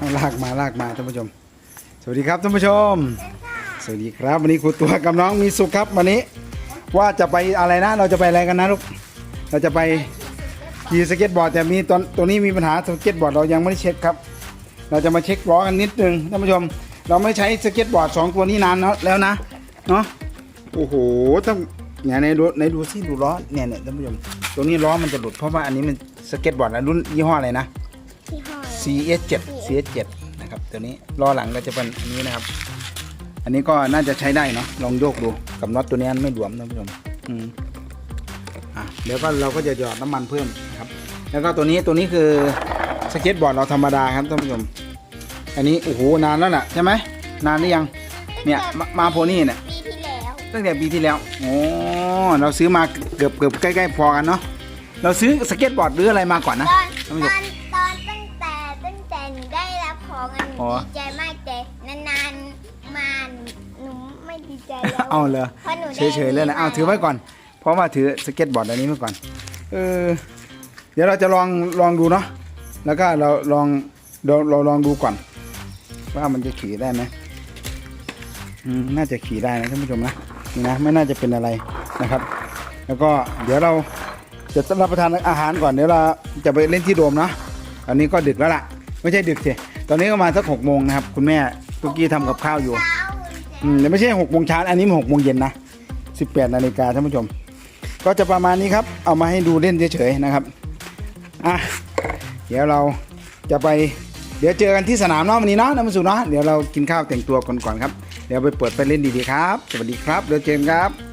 เอาลากมาลากมาท่านผู้ชม สวัสดีครับท่านผู้ชม สวัสดีครับ วันนี้ครูตัวกับน้องมีสุขครับวันนี้ ว่าจะไปอะไรนะ เราจะไปอะไรกันนะลูกเราจะไปขี่สเก็ตบอร์ดแต่มีตอนตัวนี้มีปัญหาสเก็ตบอร์ดเรายังไม่ได้เช็คครับ เราจะมาเช็คล้อกันนิดนึงท่านผู้ชม เราไม่ใช้สเก็ตบอร์ดสองตัวนี้นานเนาะแล้วนะเนาะโอ้โหต้องเนี่ยในดูในดูซิดูล้อเนี่ยเนี่ยท่านผู้ชมตัวนี้ล้อมันจะหลุดเพราะว่าอันนี้มันสเก็ตบอร์ดนะรุ่นยี่ห้ออะไรนะที่ห้อย CS7 CS7 นะครับตัวนี้ล้อหลังก็จะเป็นอันนี้นะครับ อันนี้ก็น่าจะใช้ได้เนาะลองโยกดูกับน็อตตัวนี้มันไม่หลวมท่านผู้ชมอืมอะเดี๋ยวก็เราก็จะหยอดน้ำมันเพิ่มนะครับ แล้วก็ตัวนี้ตัวนี้คือสเก็ตบอร์ดเราธรรมดาครับท่านผู้ชม อันนี้โอ้โหนานแล้วน่ะใช่ไหมนานหรือยังเนี่ยมามาโพนี่เนี่ยปีที่แล้วตั้งแต่ปีที่แล้วโอ้เราซื้อมาเกือบเกือบใกล้ๆพอกันเนาะเราซื้อสเก็ตบอร์ดหรืออะไรมาก่อนนะตอนท่านผู้ตชอม หนูได้รับของอะหนูอ๋อ ดีใจมากแต่นานๆมาหนูไม่ดีใจแล้วเอาเลยเพราะหนูได้เฉยๆเลยนะเอาถือไว้ก่อน เพราะว่าถือสเก็ตบอร์ดอันนี้ไว้ก่อน เออ เดี๋ยวเราจะลองลองดูเนาะ แล้วก็เราลองเราเราลองดูก่อน ว่ามันจะขี่ได้ไหมอืมน่าจะขี่ได้นะท่านผู้ชมนะนี่นะไม่น่าจะเป็นอะไรนะครับ แล้วก็เดี๋ยวเราจะรับประทานอาหารก่อนเดี๋ยวเราจะไปเล่นที่โดมเนาะอันนี้ก็ดึกแล้วล่ะ ไม่ใช่ดึกสิตอนนี้ก็มาสักหกโมงนะครับ คุณแม่ตุกกี้ทำกับข้าวอยู่เช้าอืมแต่ไม่ใช่หกโมงเช้าอันนี้มันหกโมงเย็นนะสิบแปดนาฬิกาท่านผู้ชม ก็จะประมาณนี้ครับ เอามาให้ดูเล่นเฉยๆนะครับอะเดี๋ยวเราจะไปเดี๋ยวเจอกันที่สนามเนาะวันนี้เนาะน้ำมันสุเนาะเดี๋ยวเรากินข้าวแต่งตัวก่อนๆครับ เดี๋ยวไปเปิดไปเล่นดีๆครับ สวัสดีครับเดี๋ยวเจอกันครับ